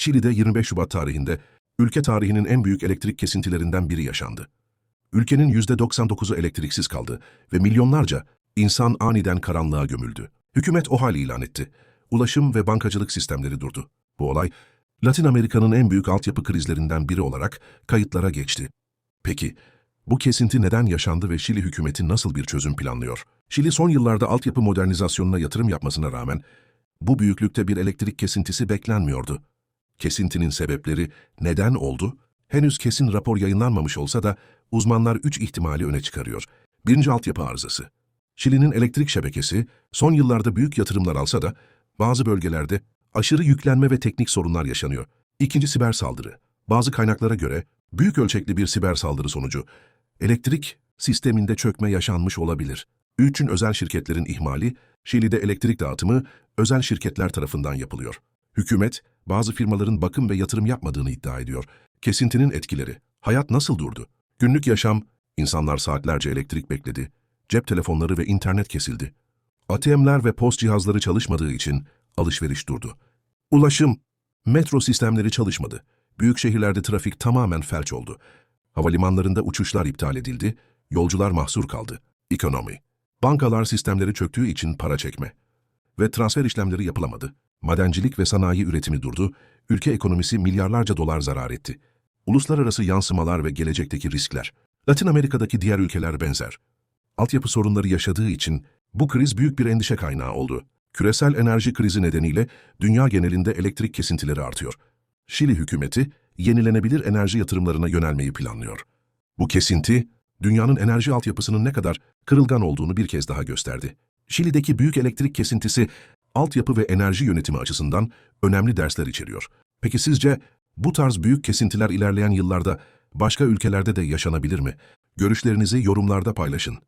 Şili'de 25 Şubat tarihinde ülke tarihinin en büyük elektrik kesintilerinden biri yaşandı. Ülkenin %99'u elektriksiz kaldı ve milyonlarca insan aniden karanlığa gömüldü. Hükümet o hal ilan etti. Ulaşım ve bankacılık sistemleri durdu. Bu olay, Latin Amerika'nın en büyük altyapı krizlerinden biri olarak kayıtlara geçti. Peki, bu kesinti neden yaşandı ve Şili hükümeti nasıl bir çözüm planlıyor? Şili son yıllarda altyapı modernizasyonuna yatırım yapmasına rağmen bu büyüklükte bir elektrik kesintisi beklenmiyordu. Kesintinin sebepleri neden oldu? Henüz kesin rapor yayınlanmamış olsa da uzmanlar üç ihtimali öne çıkarıyor. Birinci altyapı arızası. Şili'nin elektrik şebekesi son yıllarda büyük yatırımlar alsa da bazı bölgelerde aşırı yüklenme ve teknik sorunlar yaşanıyor. İkinci siber saldırı. Bazı kaynaklara göre büyük ölçekli bir siber saldırı sonucu elektrik sisteminde çökme yaşanmış olabilir. Üçün özel şirketlerin ihmali, Şili'de elektrik dağıtımı özel şirketler tarafından yapılıyor. Hükümet, bazı firmaların bakım ve yatırım yapmadığını iddia ediyor. Kesintinin etkileri. Hayat nasıl durdu? Günlük yaşam, insanlar saatlerce elektrik bekledi. Cep telefonları ve internet kesildi. ATM'ler ve post cihazları çalışmadığı için alışveriş durdu. Ulaşım, metro sistemleri çalışmadı. Büyük şehirlerde trafik tamamen felç oldu. Havalimanlarında uçuşlar iptal edildi, yolcular mahsur kaldı. Ekonomi, bankalar sistemleri çöktüğü için para çekme ve transfer işlemleri yapılamadı. Madencilik ve sanayi üretimi durdu, ülke ekonomisi milyarlarca dolar zarar etti. Uluslararası yansımalar ve gelecekteki riskler. Latin Amerika'daki diğer ülkeler benzer. Altyapı sorunları yaşadığı için bu kriz büyük bir endişe kaynağı oldu. Küresel enerji krizi nedeniyle dünya genelinde elektrik kesintileri artıyor. Şili hükümeti yenilenebilir enerji yatırımlarına yönelmeyi planlıyor. Bu kesinti, dünyanın enerji altyapısının ne kadar kırılgan olduğunu bir kez daha gösterdi. Şili'deki büyük elektrik kesintisi, altyapı ve enerji yönetimi açısından önemli dersler içeriyor. Peki sizce bu tarz büyük kesintiler ilerleyen yıllarda başka ülkelerde de yaşanabilir mi? Görüşlerinizi yorumlarda paylaşın.